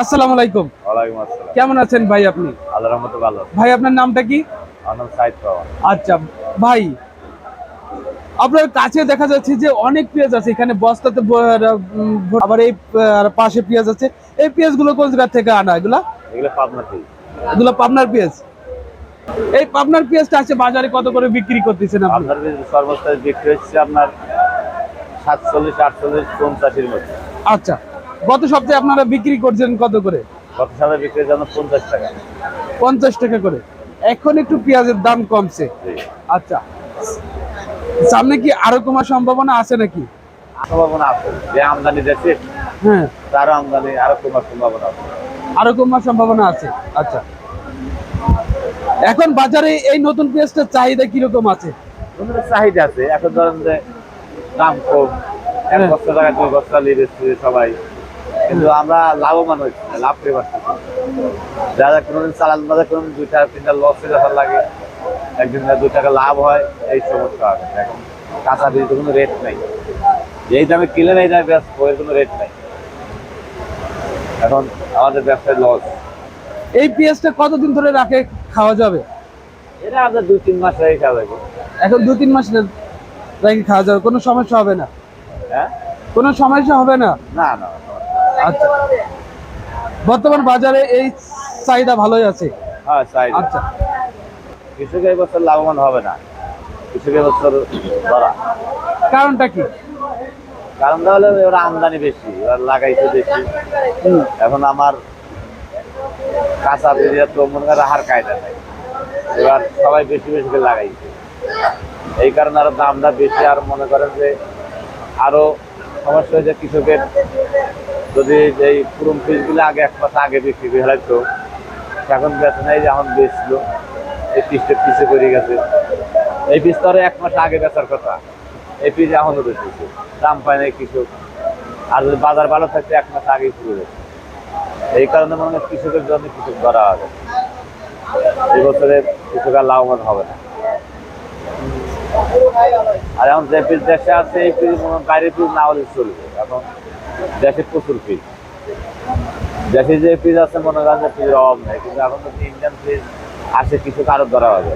আসসালামু আলাইকুম। ওয়ালাইকুম আসসালাম। কেমন আছেন ভাই আপনি? আল্লাহ রহমতে ভালো ভাই আপনার নামটা কি? আমার সাইদ পাওয়া। আচ্ছা ভাই আপনার কাছে দেখা যাচ্ছে যে অনেক পেঁয়াজ আছে। এখানে বস্তাতে আবার এই পাশে পেঁয়াজ আছে। এই পেঁয়াজগুলো কোন জায়গা থেকে আনা? এগুলা? এগুলো পাবনা থেকে। এগুলো পাবনার পেঁয়াজ? এই পাবনার পেঁয়াজটা আছে বাজারে কত করে বিক্রি করতেছেন আপনি? সর্বোচ্চ বিক্রি হচ্ছে আপনার সাতচল্লিশ আটচল্লিশ পঞ্চাশের মধ্যে। আচ্ছা গত সপ্তাহে আপনারা বিক্রি করছেন কত করে? গত সালে বিক্রি আপনার পঞ্চাশ টাকা। পঞ্চাশ টাকা করে। এখন একটু পেঁয়াজের দাম কমছে। আচ্ছা। সামনে কি আরও কমার সম্ভাবনা আছে নাকি? সম্ভাবনা আছে। যে আমদানি দেশে হ্যাঁ। তারও আমদানি আরও কমার সম্ভাবনা আছে। আরও কমার সম্ভাবনা আছে। আচ্ছা। এখন বাজারে এই নতুন পেঁয়াজটার চাহিদা কীরকম আছে? চাহিদা আছে। এখন ধরেন যে দাম কম। এক হ্যাঁ। বছর টাকা দুই বছর নিয়ে সবাই। কিন্তু আমরা লাভবান হচ্ছি না, লাভ করে পারছি। যারা কোনোদিন চালান বাজার কোনোদিন দুই টাকা তিনটা লস হয়ে যাওয়ার লাগে। একদিন দুই টাকা লাভ হয় এই সমস্যা আছে এখন কাঁচা বীজের কোনো রেট নাই। যেই দামে কিনে নেই দামে ব্যস্ত এর কোনো রেট নাই। এখন আমাদের ব্যবসায় লস এই পেঁয়াজটা কতদিন ধরে রাখে খাওয়া যাবে? এটা আমাদের দুই তিন মাস রেখে খাওয়া যাবে। এখন দু তিন মাস রেখে খাওয়া যাবে কোনো সমস্যা হবে না। হ্যাঁ? কোনো সমস্যা হবে না না না। আচ্ছা। বর্তমান বাজারে এই চাহিদা ভালোই আছে? হ্যাঁ চাই আচ্ছা। কৃষক এবছর লাভবান হবে না। কৃষক এবছর ধরা। কারণটা কি? কারণ তাহলে ওরা আমদানি বেশি ওরা লাগাইছে বেশি। এখন আমার কাঁচা তো মনে করে হার কায়দা নাই এবার সবাই বেশি বেশি করে লাগাইছে। এই কারণে আরও দামটা বেশি আর মনে করেন যে আরও সমস্যা হয়েছে কৃষকের যদি এই পুরম পিসগুলো আগে এক মাস আগে বিক্রি করে হয়তো এখন বেচে নাই যেমন বেচলো, এই পিসটা পিসে করে গেছে। এই পিস তো এক মাস আগে বেচার কথা। এই পিস এখনও বেচেছে দাম পায় না কৃষক আর যদি বাজার ভালো থাকতে, এক মাস আগেই শুরু হয়েছে এই কারণে মনে হয় কৃষকের জন্য কৃষক ধরা হবে। এই বছরে কৃষক লাভবান হবে না। আর এখন যে পিস দেশে আছে, এই পিস বাইরের পিস না হলে চলবে। এখন দেশে প্রচুর পিস দেশে যে পিস আছে, মনে করেন পিসের অভাব নেই। কিন্তু এখন যদি ইন্ডিয়ান পিস আসে, কিছু কারোর ধরা হবে